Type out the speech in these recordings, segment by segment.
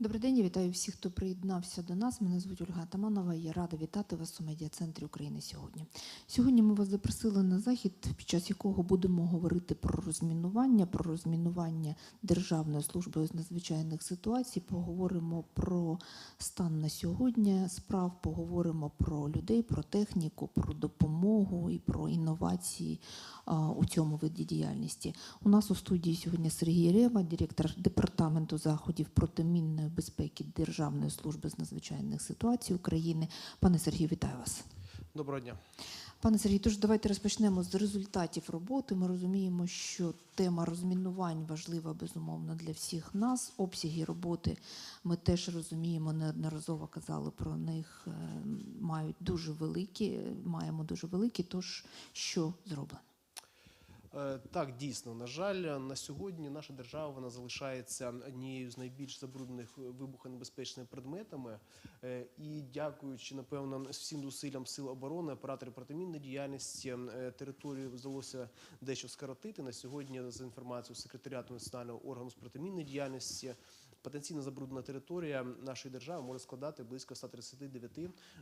Добрий день, я вітаю всіх, хто приєднався до нас. Мене звуть Ольга Атаманова. Я рада вітати вас у медіа-центрі України сьогодні. Сьогодні ми вас запросили на захід, під час якого будемо говорити про розмінування, про розмінування Державної служби з надзвичайних ситуацій. Поговоримо про стан на сьогодні справ, поговоримо про людей, про техніку, про допомогу і про інновації у цьому виді діяльності. У нас у студії сьогодні Сергій Рева, директор департаменту заходів протимінної безпеки Державної служби з надзвичайних ситуацій України. Пане Сергію, вітаю вас. Доброго дня. Пане Сергій, тож давайте розпочнемо з результатів роботи. Ми розуміємо, що тема розмінувань важлива безумовно для всіх нас. Обсяги роботи ми теж розуміємо, неодноразово казали про них. е, Мають дуже великі, маємо дуже великі. Тож що зроблено? Е, Так, дійсно, на жаль, на сьогодні наша держава вона залишається однією з найбільш забруднених вибухонебезпечними предметами. Е, І дякуючи, напевно, всім зусиллям сил оборони, операторів протимінної діяльності, е, територію вдалося дещо скоротити. На сьогодні, за інформацією секретаріату національного органу з протимінної діяльності, потенційно забруднена територія нашої держави може складати близько 139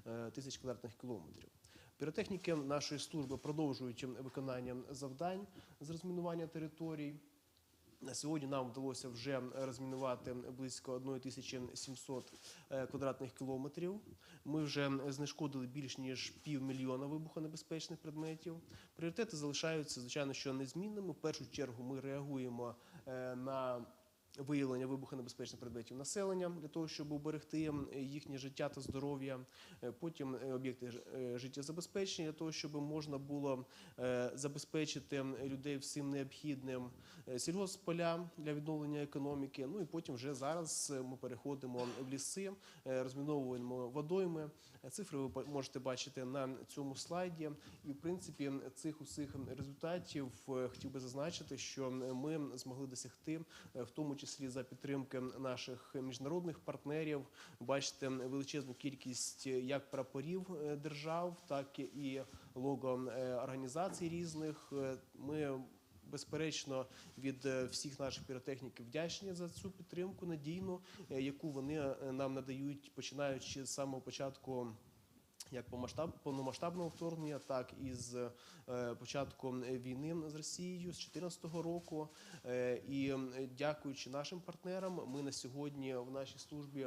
е, тисяч квадратних кілометрів. Піротехніки нашої служби продовжують виконання завдань з розмінування територій. На сьогодні нам вдалося вже розмінувати близько 1700 е, квадратних кілометрів. Ми вже знешкодили більш ніж півмільйона вибухонебезпечних предметів. Пріоритети залишаються, звичайно, що незмінними. В першу чергу ми реагуємо е, на виявлення вибухонебезпечних предметів населення для того, щоб уберегти їхнє життя та здоров'я. Е, Потім е, об'єкти е, життєзабезпечення для того, щоб можна було забезпечити людей всім необхідним сільгоспполя для відновлення економіки. Ну і потім вже зараз ми переходимо в ліси, розміновуємо водойми. Цифри ви можете бачити на цьому слайді. І в принципі цих усіх результатів хотів би зазначити, що ми змогли досягти, в тому числі за підтримки наших міжнародних партнерів. Бачите величезну кількість е, як прапорів е, держав, так і лого е, організацій різних. Ми безперечно від всіх наших піротехніків вдячні за цю підтримку надійну, яку вони нам надають, починаючи з самого початку. Як по масштаб повномасштабного вторгнення, так і з е, початком війни з Росією з 2014 року. Е, і дякуючи нашим партнерам, ми на сьогодні в нашій службі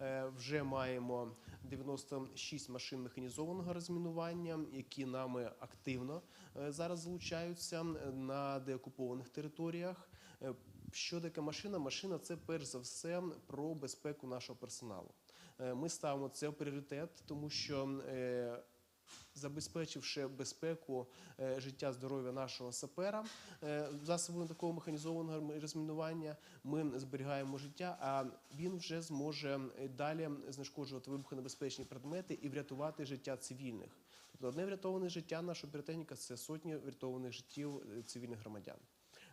е, вже маємо 96 машин механізованого розмінування, які нами активно зараз залучаються на деокупованих територіях. Що таке машина? Машина це перш за все про безпеку нашого персоналу. Е, Ми ставимо це в пріоритет, тому що е, забезпечивши безпеку е, життя здоров'я нашого сапера засобами такого механізованого розмінування, ми зберігаємо життя, а він вже зможе далі знешкоджувати вибухонебезпечні предмети і врятувати життя цивільних. Тобто одне врятоване життя нашого піротехніка це сотні врятованих життів цивільних громадян.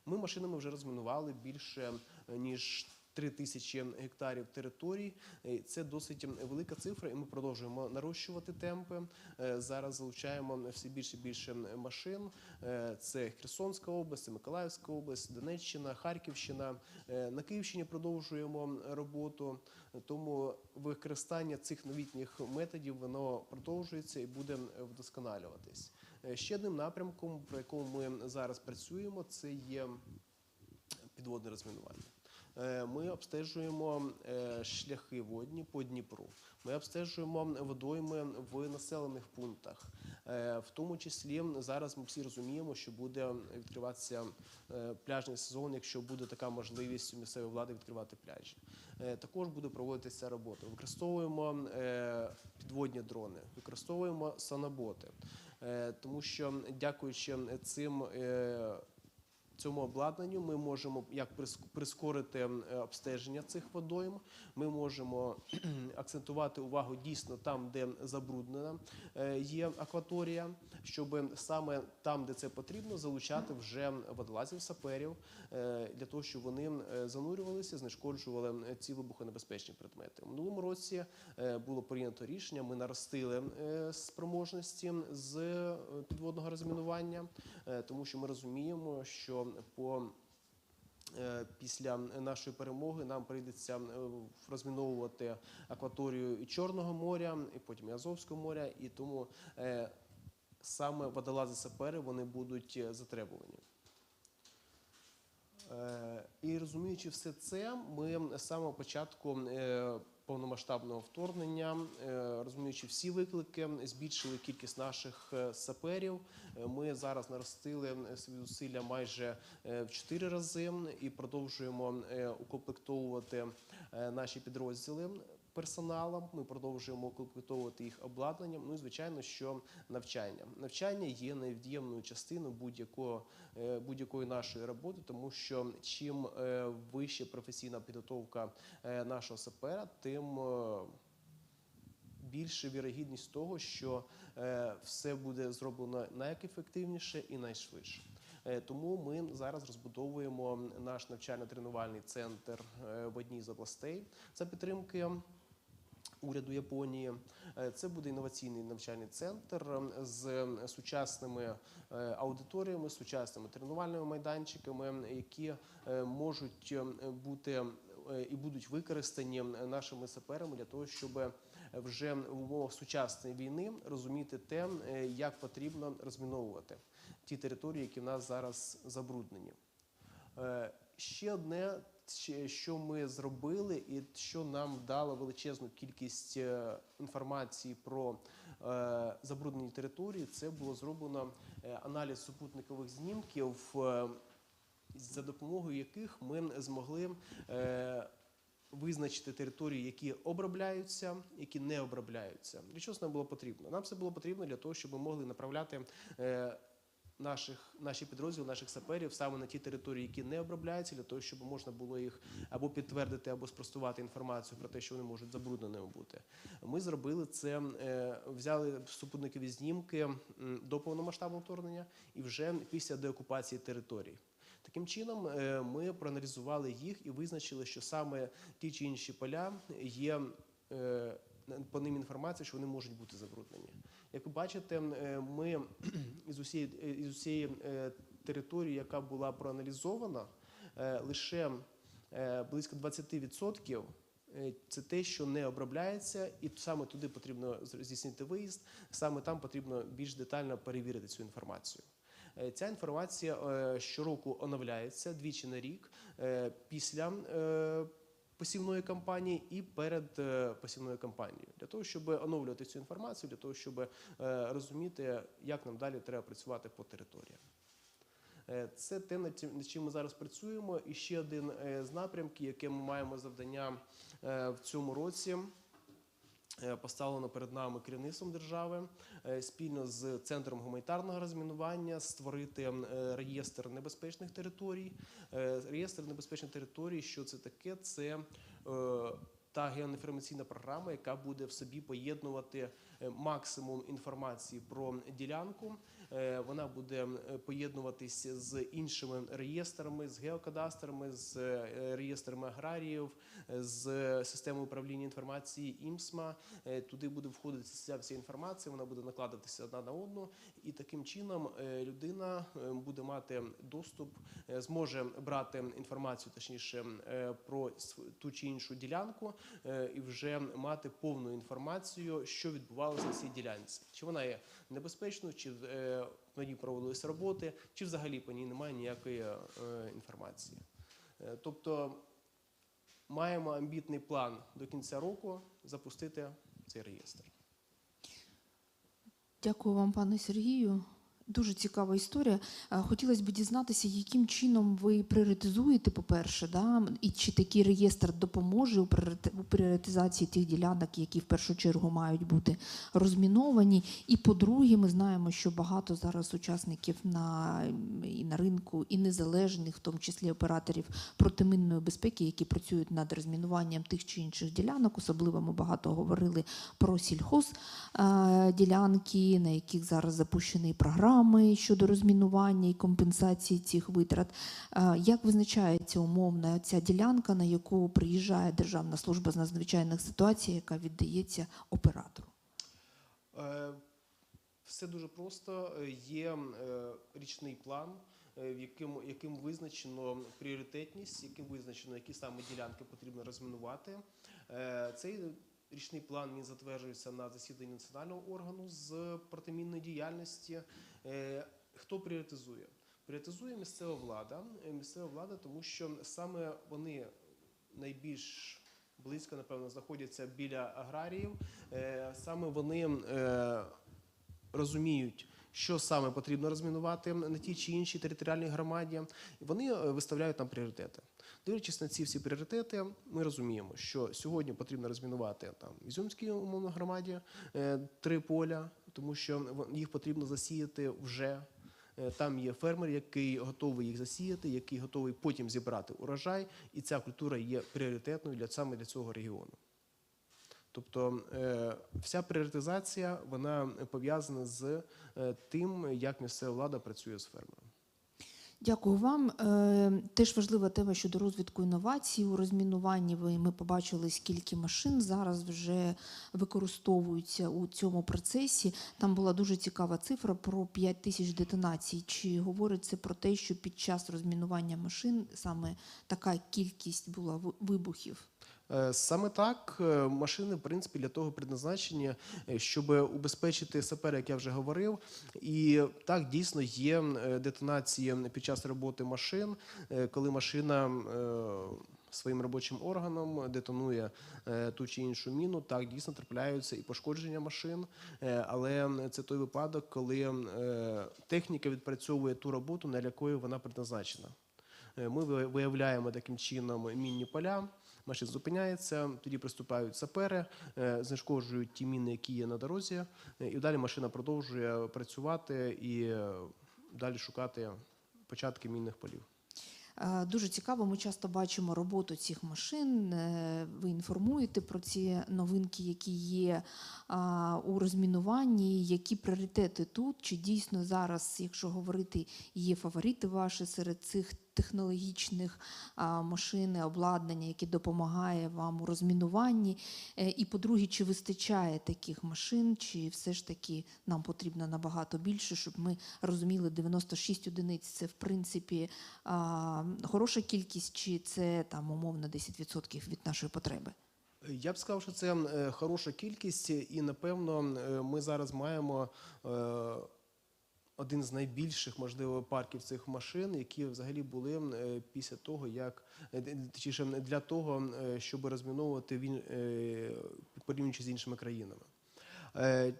Ми машинами вже розмінували більше ніж 3 тисячі гектарів територій. Е, Це досить велика цифра, і ми продовжуємо нарощувати темпи. Е, Зараз залучаємо все більше і більше машин. Е, Це Херсонська область, Миколаївська область, Донеччина, Харківщина. На Київщині продовжуємо роботу. Тому використання цих новітніх методів воно продовжується і буде вдосконалюватись. Ще одним напрямком, про якому ми зараз працюємо, це є підводне розмінування. Е, Ми обстежуємо е, шляхи водні по Дніпру. Ми обстежуємо водойми в населених пунктах. Е, В тому числі зараз ми всі розуміємо, що буде відкриватися пляжний сезон, якщо буде така можливість у місцевої влади відкривати пляжі. Також буде проводитися робота. Використовуємо підводні дрони, використовуємо санаботи, тому що дякуючи цим. Цьому обладнанню ми можемо як прис- прискорити е, обстеження цих водойм. Ми можемо акцентувати увагу дійсно там, де забруднена е, є акваторія, щоб саме там, де це потрібно, залучати вже водолазів, саперів е, для того, щоб вони занурювалися, знешкоджували ці вибухонебезпечні предмети. У минулому році було прийнято рішення. Ми наростили спроможності з підводного розмінування, тому що ми розуміємо, що по е, Після нашої перемоги нам прийдеться е, розміновувати акваторію і Чорного моря, і потім і Азовського моря, і тому е, саме водолази сапери вони будуть затребувані. Е, І розуміючи все це, ми з самого початку е, повномасштабного вторгнення, е, розуміючи всі виклики, збільшили кількість наших саперів. Ми зараз наростили свої зусилля майже в 4 рази і продовжуємо укомплектовувати наші підрозділи персоналом. Ми продовжуємо укомплектовувати їх обладнанням. Ну і звичайно, що навчання. Навчання є невід'ємною частиною будь-якого е, будь-якої нашої роботи, тому що чим е, вища професійна підготовка е, нашого сапера, тим більше вірогідність того, що все буде зроблено найефективніше і найшвидше. Тому ми зараз розбудовуємо наш навчально-тренувальний центр в одній з областей за підтримки уряду Японії. Е, Це буде інноваційний навчальний центр е, з сучасними е, аудиторіями, сучасними тренувальними майданчиками, які е, можуть е, бути і будуть використані нашими саперами для того, щоб вже в умовах сучасної війни розуміти те, як потрібно розміновувати ті території, які в нас зараз забруднені. Ще одне, що ми зробили, і що нам дало величезну кількість е, інформації про е, забруднені території, це було зроблено е, аналіз супутникових знімків, за допомогою яких ми змогли визначити території, які обробляються, які не обробляються. Для чого нам було потрібно? Нам це було потрібно для того, щоб ми могли направляти. Наших наші підрозділи, наших саперів саме на ті території, які не обробляються, для того, щоб можна було їх або підтвердити, або спростувати інформацію про те, що вони можуть забрудненими бути. Ми зробили це, е, взяли супутникові знімки до повномасштабного вторгнення і вже після деокупації територій. Таким чином, е, ми проаналізували їх і визначили, що саме ті чи інші поля є е, по ним інформація, що вони можуть бути забруднені. Як ви бачите, е, ми із усієї, із усієї е, території, яка була проаналізована, е, лише е, близько 20% е, це те, що не обробляється, і саме туди потрібно здійснити виїзд, саме там потрібно більш детально перевірити цю інформацію. Е, Ця інформація е, щороку оновляється двічі на рік е, після е, посівної кампанії і перед е, посівною кампанією, для того, щоб оновлювати цю інформацію, для того, щоб е, розуміти, як нам далі треба працювати по територіям. Е, Це те, над чим- ми зараз працюємо. І ще один з напрямків, яке ми маємо завдання в цьому році. Е, Поставлено перед нами керівництвом держави е, спільно з центром гуманітарного розмінування створити е, реєстр небезпечних територій. Реєстр небезпечних територій, що це таке? Це та геоінформаційна програма, яка буде в собі поєднувати е, максимум інформації про ділянку. Е, Вона буде поєднуватись з іншими реєстрами, з геокадастрами, з е, реєстрами аграріїв, з системою управління інформації ІМСМА. Туди буде входити ця вся інформація, вона буде накладатися одна на одну, і таким чином людина буде мати доступ, зможе брати інформацію, точніше про ту чи іншу ділянку, і вже мати повну інформацію, що відбувалося на цій ділянці. Чи вона є небезпечною, чи е, на ній проводились роботи, чи взагалі по ній немає ніякої е, інформації. Е, Тобто маємо амбітний план до кінця року запустити цей реєстр. Дякую вам, пане Сергію. Дуже цікава історія. Е, Хотілося б дізнатися, яким чином ви пріоритизуєте, по-перше, да? і чи такий реєстр допоможе у пріоритизації тих ділянок, які в першу чергу мають бути розміновані. І по-друге, ми знаємо, що багато зараз учасників на, і на ринку, і незалежних, в тому числі операторів протиминної безпеки, які працюють над розмінуванням тих чи інших ділянок. Особливо ми багато говорили про сільхоз е, ділянки, на яких зараз запущені програми щодо розмінування і компенсації цих витрат. Е, Як визначається умовно ця ділянка, на яку приїжджає Державна служба з надзвичайних ситуацій, яка віддається оператору? Е, Все дуже просто. Є е, річний план, яким, яким визначено пріоритетність, яким визначено, які саме ділянки потрібно розмінувати. Цей річний план він затверджується на засіданні національного органу з протимінної діяльності. Е, Хто пріоритизує? Пріоритизує місцева влада. Е, Місцева влада, тому що саме вони найбільш близько, напевно, знаходяться біля аграріїв. Е, Саме вони розуміють, що саме потрібно розмінувати на тій чи іншій територіальній громаді. Вони виставляють там пріоритети. Дивлячись на ці всі пріоритети, ми розуміємо, що сьогодні потрібно розмінувати там Ізюмській умовно громаді три поля, тому що їх потрібно засіяти вже. Е, Там є фермер, який готовий їх засіяти, який готовий потім зібрати урожай, і ця культура є пріоритетною для саме для цього регіону. Тобто е, вся пріоритизація вона пов'язана з е, тим, як місцева влада працює з фермером. Дякую вам. Е, Теж важлива тема щодо розвитку інновацій у розмінуванні. Ми побачили, скільки машин зараз вже використовуються у цьому процесі. Там була дуже цікава цифра про 5 тисяч детонацій. Чи говорить це про те, що під час розмінування машин саме така кількість була ви- вибухів? Е, Саме так е, машини, в принципі, для того предназначені, е, щоб убезпечити сапера, як я вже говорив. І так дійсно є детонації під час роботи машин, коли машина своїм робочим органом детонує ту чи іншу міну. Так дійсно трапляються і пошкодження машин. Але це той випадок, коли техніка відпрацьовує ту роботу, на якою вона предназначена. Е, Ми виявляємо таким чином мінні поля. Машина зупиняється, тоді приступають сапери, е, знешкоджують ті міни, які є на дорозі, е, і далі машина продовжує працювати і е, далі шукати початки мінних полів. Дуже цікаво. Ми часто бачимо роботу цих машин. Ви інформуєте про ці новинки, які є у розмінуванні, які пріоритети тут? Чи дійсно зараз, якщо говорити, є фаворити ваші серед цих технологічних машин, обладнання, яке допомагає вам у розмінуванні? Е, І по-друге, чи вистачає таких машин, чи все ж таки нам потрібно набагато більше, щоб ми розуміли 96 одиниць це в принципі хороша кількість, чи це там умовно 10% від нашої потреби? Я б сказав, що це е, хороша кількість, і напевно е, ми зараз маємо один з найбільших, можливо, парків цих машин, які взагалі були е, після того, як е, точніше для того, е, щоб розміновувати він порівнюючи з іншими країнами.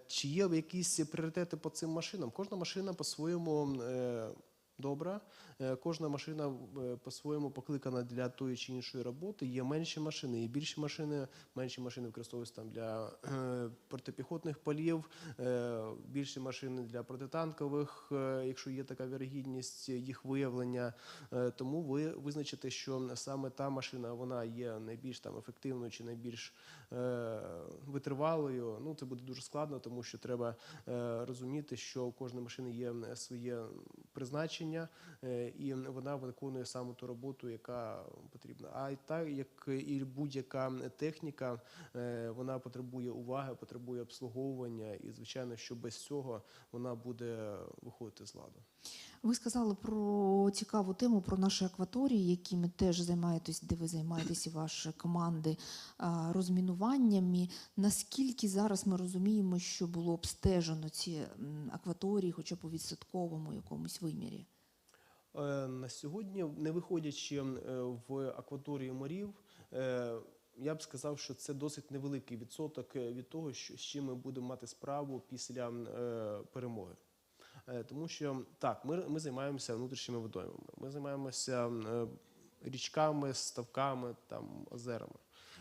Чи є якісь пріоритети по цим машинам? Кожна машина по-своєму добра, е, кожна машина е, по-своєму покликана для тої чи іншої роботи. Є менші машини, є більші машини. Менші машини використовуються там для е, протипіхотних полів, більші машини для протитанкових, якщо є така вірогідність їх виявлення. Тому ви визначите, що саме та машина вона є найбільш там ефективною чи найбільш витривалою. Ну це буде дуже складно, тому що треба розуміти, що у кожної машини є своє призначення, е, і вона виконує саме ту роботу, яка потрібна. А так як і будь-яка техніка, е, вона потребує уваги, потребує обслуговування, і звичайно, що без цього вона буде виходити з ладу. Ви сказали про цікаву тему про наші акваторії, якими теж займаєтесь, де ви займаєтесь і ваші команди розмінуваннями. Наскільки зараз ми розуміємо, що було обстежено ці акваторії, хоча б у відсотковому якомусь вимірі? Е, На сьогодні, не виходячи е, в акваторії морів, е, я б сказав, що це досить невеликий відсоток від того, що- з чим ми будемо мати справу після перемоги. Тому що так, ми, ми займаємося внутрішніми водоймами, ми займаємося річками, ставками, там, озерами.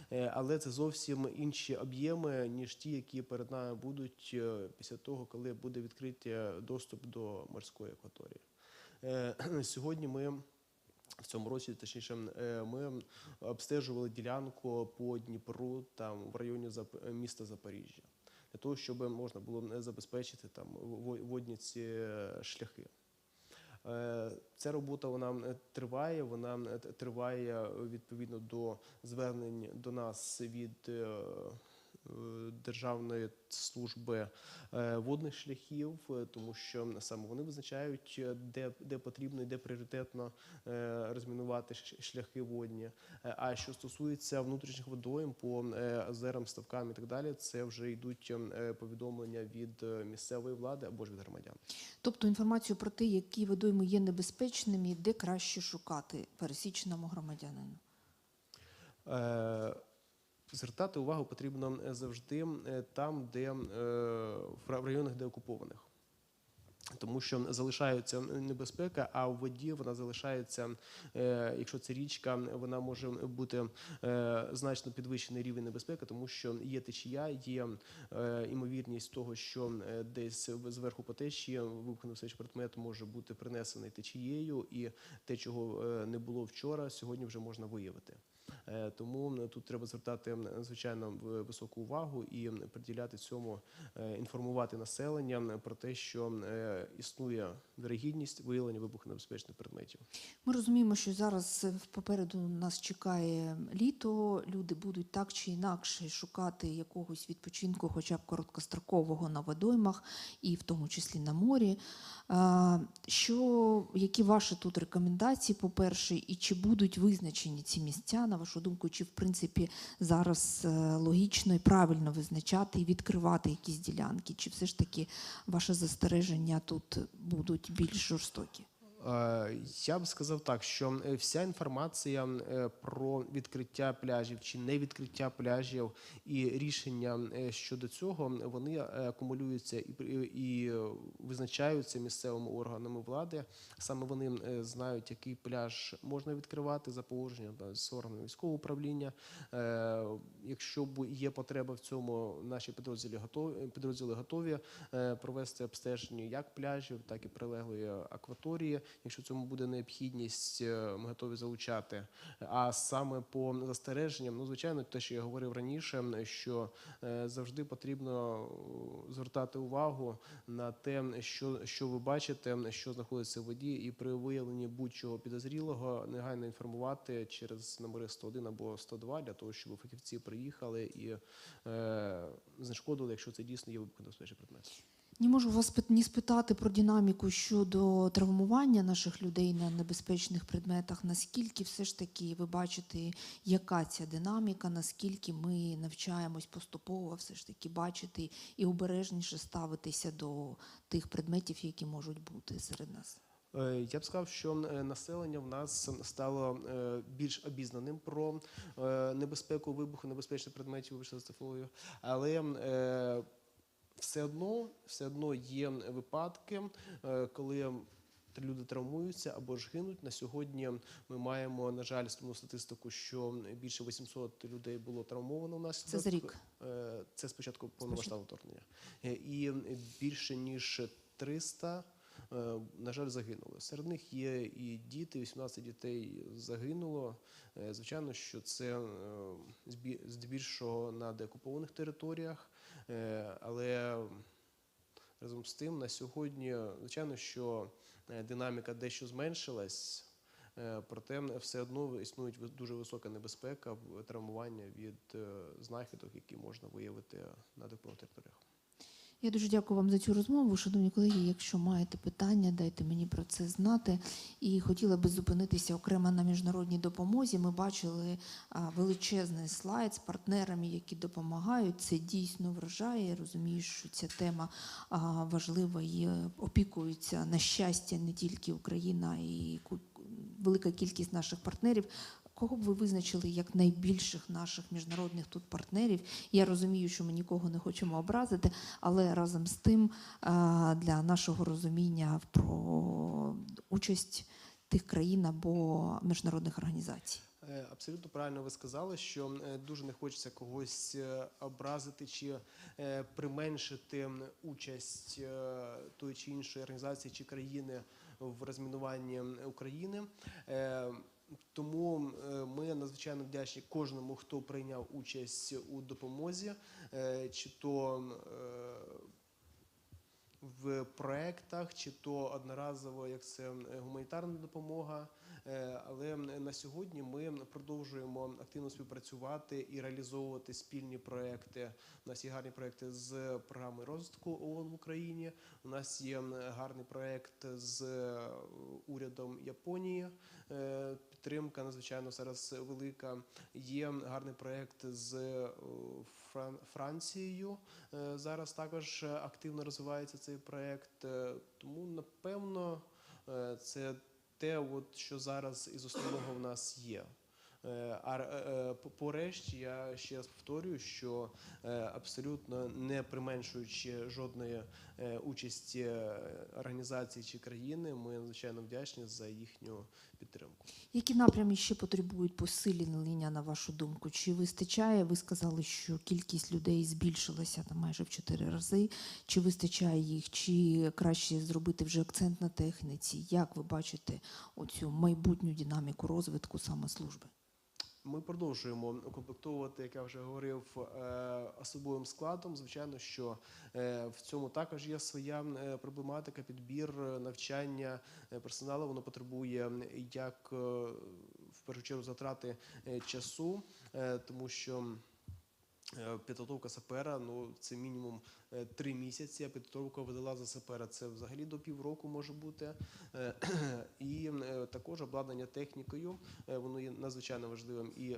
Але це зовсім інші об'єми, ніж ті, які перед нами будуть після того, коли буде відкритий доступ до морської акваторії. Е, Сьогодні ми в цьому році, точніше, е, ми обстежували ділянку по Дніпру там в районі Зап- міста Запоріжжя для того, щоб можна було забезпечити там водні ці е, шляхи. Е, Ця робота вона е, триває. Вона е, триває е, відповідно до звернень до нас від е, Державної служби е, водних шляхів, е, тому що саме вони визначають, е, де, де потрібно і де пріоритетно е, розмінувати шляхи водні. Е, А що стосується внутрішніх водойм по е, озерам, ставкам і так далі, це вже йдуть е, повідомлення від е, місцевої влади або ж від громадян. Тобто інформацію про те, які водойми є небезпечними, де краще шукати пересічному громадянину. Е, Звертати увагу потрібно е, завжди е, там, де е, в ра- районах, де окупованих. Тому що залишається небезпека, а в воді вона залишається, якщо це річка, вона може бути значно підвищений рівень небезпеки, тому що є течія, є імовірність того, що десь зверху по течії вибухонебезпечний предмет може бути принесений течією, і те, чого не було вчора, сьогодні вже можна виявити. Е, Тому тут треба звертати звичайно високу увагу і приділяти цьому е, інформувати населення про те, що е, існує вірогідність виявлення вибухонебезпечних предметів. Ми розуміємо, що зараз попереду нас чекає літо. Люди будуть так чи інакше шукати якогось відпочинку, хоча б короткострокового на водоймах, і в тому числі на морі. Що які ваші тут рекомендації? По-перше, і чи будуть визначені ці місця, на вашу думку, чи в принципі зараз е, логічно і правильно визначати і відкривати якісь ділянки? Чи все ж таки ваше застереження тут будуть більш жорстокі? Е, Я б сказав так, що е, вся інформація е, про відкриття пляжів чи не відкриття пляжів і рішення щодо цього вони акумулюються і, визначаються місцевими органами влади. Саме вони знають, який пляж можна відкривати за погодженням да, з органами військового управління. Якщо є потреба в цьому, наші підрозділи готові підрозділи готові провести обстеження як пляжів, так і прилеглої акваторії. Якщо цьому буде необхідність, е, ми готові залучати. А саме по застереженням, ну звичайно, те, що я говорив раніше, що е, завжди потрібно е, звертати увагу на те, що, що ви бачите, що знаходиться в воді, і при виявленні будь-чого підозрілого негайно інформувати через номери 101 або 102 для того, щоб фахівці приїхали і е, знешкодили, якщо це дійсно є вибухонебезпечний предмет. Не можу вас не спитати про динаміку щодо травмування наших людей на небезпечних предметах. Наскільки все ж таки ви бачите, яка ця динаміка, наскільки ми навчаємось поступово все ж таки бачити і обережніше ставитися до тих предметів, які можуть бути серед нас? Е, Я б сказав, що е, населення в нас стало е, більш обізнаним про небезпеку вибуху небезпечних предметів, вибачте за цифрою, але все одно, все одно є випадки, е, коли люди травмуються або ж гинуть. На сьогодні ми маємо, на жаль, сумну статистику, що більше 800 людей було травмовано внаслідок. Це за рік. Е, Це спочатку повномасштабного вторгнення. Е, І більше ніж 300 е, на жаль, загинули. Серед них є і діти, 18 дітей загинуло. Звичайно, що це здебільшого на деокупованих територіях, але разом з тим на сьогодні, звичайно, що е, динаміка дещо зменшилась. е, Проте все одно існує дуже висока небезпека травмування від е, знахідок, які можна виявити на допомогу територіях. Я дуже дякую вам за цю розмову. Шановні колеги, якщо маєте питання, дайте мені про це знати. І хотіла би зупинитися окремо на міжнародній допомозі. Ми бачили величезний слайд з партнерами, які допомагають. Це дійсно вражає. Я розумію, що ця тема важлива і опікується на щастя не тільки Україна і велика кількість наших партнерів. Кого б ви визначили як найбільших наших міжнародних тут партнерів? Я розумію, що ми нікого не хочемо образити, але разом з тим для нашого розуміння про участь тих країн або міжнародних організацій. Е, Абсолютно правильно ви сказали, що е, дуже не хочеться когось е, образити чи применшити участь тої чи іншої організації чи країни в розмінуванні України. Тому е, ми надзвичайно вдячні кожному, хто прийняв участь у допомозі, е, чи то е, в проектах, чи то одноразово, як це гуманітарна допомога. Але на сьогодні ми продовжуємо активно співпрацювати і реалізовувати спільні проекти. У нас є гарні проекти з програми розвитку ООН в Україні. У нас є гарний проект з урядом Японії. Підтримка надзвичайно зараз велика. Є гарний проект з е, Фран- Францією. Е, Зараз також активно розвивається цей проект. Е, Тому напевно це те, от, що зараз із основного в нас є. А е, е, по- по решті я ще раз повторюю, що абсолютно не применшуючи жодної е, участі е, організації чи країни, ми надзвичайно вдячні за їхню підтримку. Які напрями ще потребують посилення, на вашу думку? Чи вистачає? Ви сказали, що кількість людей збільшилася там майже в чотири рази. Чи вистачає їх, чи краще зробити вже акцент на техніці? Як ви бачите оцю майбутню динаміку розвитку саме служби? Ми продовжуємо укомплектовувати, як я вже говорив, е, особовим складом. Звичайно, що е, в цьому також є своя е, проблематика, підбір, навчання персоналу. Воно потребує як в першу чергу затрати часу, тому що. Е, Підготовка сапера, ну це мінімум е, три місяці. А підготовка видала за сапера це взагалі до півроку може бути. Е, І також обладнання технікою. Воно є надзвичайно важливим і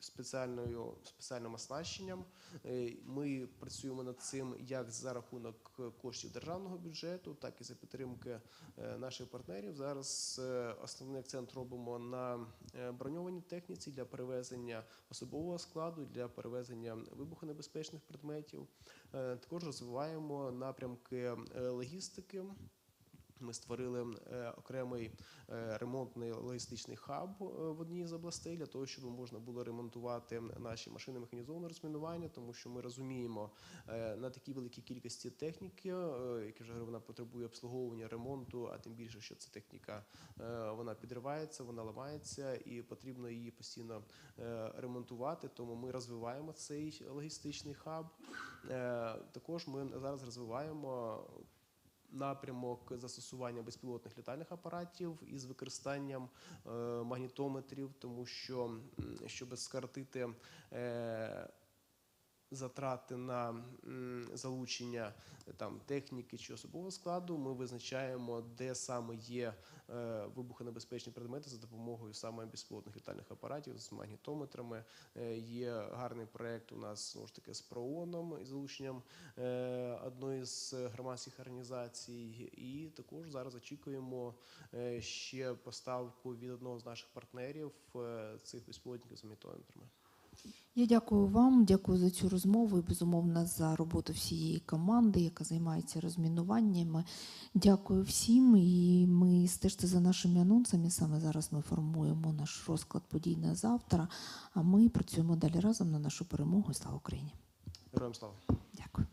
спеціальною спеціальним оснащенням. Е, Ми працюємо над цим як за рахунок коштів державного бюджету, так і за підтримки е, наших партнерів. Зараз е, основний акцент робимо на броньованій техніці для перевезення особового складу, для перевезення вибухонебезпечних предметів. Також розвиваємо напрямки логістики. Ми створили е, окремий е, ремонтний логістичний хаб е, в одній з областей для того, щоб можна було ремонтувати наші машини механізованого розмінування, тому що ми розуміємо на такій великій кількості техніки, як вже вона потребує обслуговування, ремонту, а тим більше, що ця техніка вона підривається, вона ламається, і потрібно її постійно ремонтувати. Тому ми розвиваємо цей логістичний хаб. Також ми зараз розвиваємо напрямок застосування безпілотних літальних апаратів із використанням е, магнітометрів, тому що щоб скоротити е, затрати на залучення е, там техніки чи особового складу, ми визначаємо, де саме є е, вибухонебезпечні предмети за допомогою саме безпілотних літальних апаратів з магнітометрами. Е, Є гарний проект у нас знову ж таки з ПРООНом із залученням одної з громадських організацій. І також зараз очікуємо ще поставку від одного з наших партнерів цих безпілотників з магнітометрами. Я дякую вам, дякую за цю розмову і безумовно за роботу всієї команди, яка займається розмінуваннями. Дякую всім. І ми стежте за нашими анонсами. Саме зараз ми формуємо наш розклад подій на завтра. А ми працюємо далі разом на нашу перемогу. Слава Україні! Героям слава! Дякую.